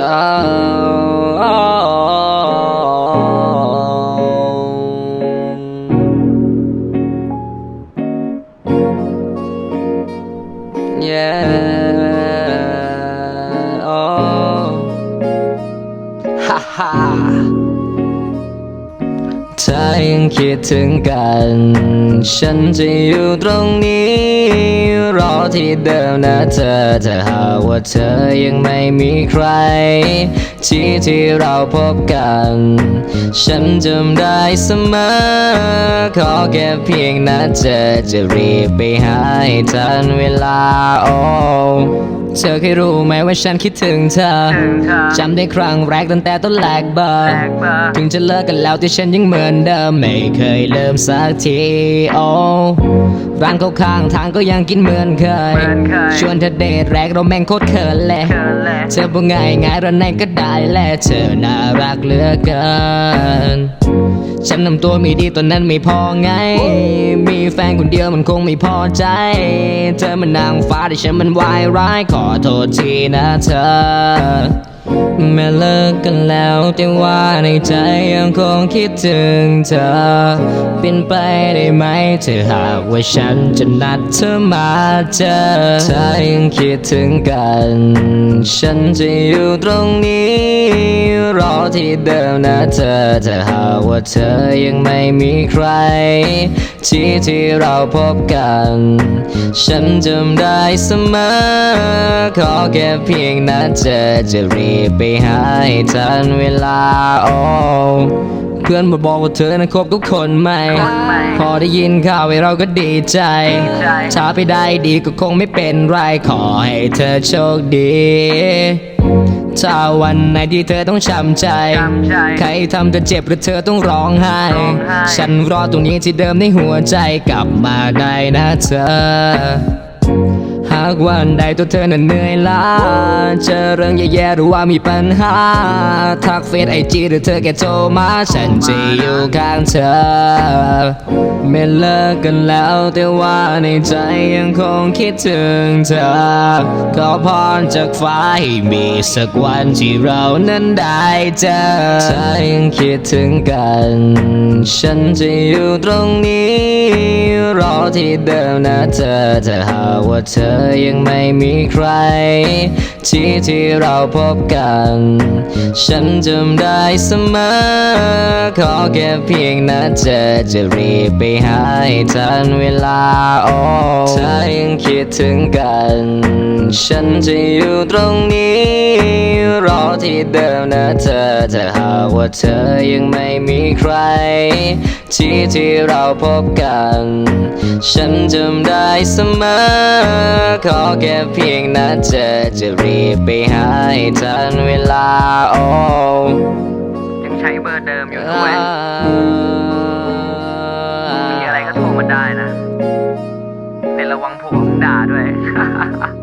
Yeah. Oh. Ha ha. ถ้ายังคิดถึงกัน ฉันจะอยู่ตรงนี้ รอที่เดิมนะเธอจะหาว่าเธอยังไม่มีใคร ที่ที่เราพบกัน ฉันจำได้เสมอ ขอแค่เพียงนะเธอจะรีบไปหาให้ทันเวลาโอ้ เธอเคยรู้ไหมว่าฉันคิดถึงเธอ จำได้ครั้งแรกตั้งแต่ต้นแรกเบอร์ถึงจะเลิกกันแล้วแต่ฉันยังเหมือนเดิม ไม่เคยเริ่มสักทีโอ้ร้านเขาข้างทางก็ยังกินเหมือนเคย ชวนเธอเดทแรกเราแม่งโคตรเขินเลย เธอบอกง่ายง่ายๆเราไหนก็ได้แหละเธอน่ารักเหลือเกินฉันนำตัวไม่ดีตอนนั้นไม่พอไง มีแฟนคนเดียวมันคงไม่พอใจ เธอมันนางฟ้าแต่ฉันมันวายร้ายขออโทษทีนะเธอแม้เลิกกันแล้วแต่ว่าในใจยังคงคิดถึงเธอ เป็นไปได้ไหมเธอหากว่าฉันจะนัดเธอมาเจอเธอยังคิดถึงกัน ฉันจะอยู่ตรงนี้ รอที่เดิมนะเธอถ้าหาว่าเธอยังไม่มีใคร ที่ที่เราพบกัน ฉันจำได้เสมอ ขอแค่เพียงนะเธอจะรีบไปหาให้ทันเวลาโอ้เพื่อนมาบอกว่าเธอนั้นคบกับคนใหม่ พอได้ยินข่าวไอ้เราก็ดีใจถ้าไปได้ดีก็คงไม่เป็นไรขอให้เธอโชคดี ถ้าวันไหนที่เธอต้องช้ำใจ ใครทำเธอเจ็บหรือเธอต้องร้องไห้ ฉันรอตรงนี้ที่เดิมในหัวใจกลับมาได้นะเธอ หากวันใดตัวเธอนั้นเหนื่อยล้าเจอเรื่องแย่ๆหรือว่ามีปัญหา ทักเฟซไอจีหรือเธอแค่โทรมาฉันจะอยู่ข้างเธอ ไม่เลิกกันแล้วแต่ว่าในใจยังคงคิดถึงเธอ ขอพรจากฟ้าให้มีสักวันที่เรานั้นได้เจอถ้ายังคิดถึงกัน ฉันจะอยู่ตรงนี้ รอที่เดิมนะเธอจะหาว่าเธอยังไม่มีใคร ที่ที่เราพบกัน ฉันจำได้เสมอ ขอแค่เพียงนะเธอจะรีบไปหาให้ทันเวลาโอ้ คิดถึงกัน ฉันจะอยู่ตรงนี้ รอที่เดิมนะเธอถ้าหาว่าเธอยังไม่มีใคร ที่ที่เราพบกัน ฉันจำได้เสมอ ขอแค่เพียงนะเธอจะรีบไปหาให้ทันเวลาโอ้ยังใช้เบอร์เดิมอยู่ด้วยมีอะไรก็โทรมาได้นะ 王婆王大队，哈哈哈哈。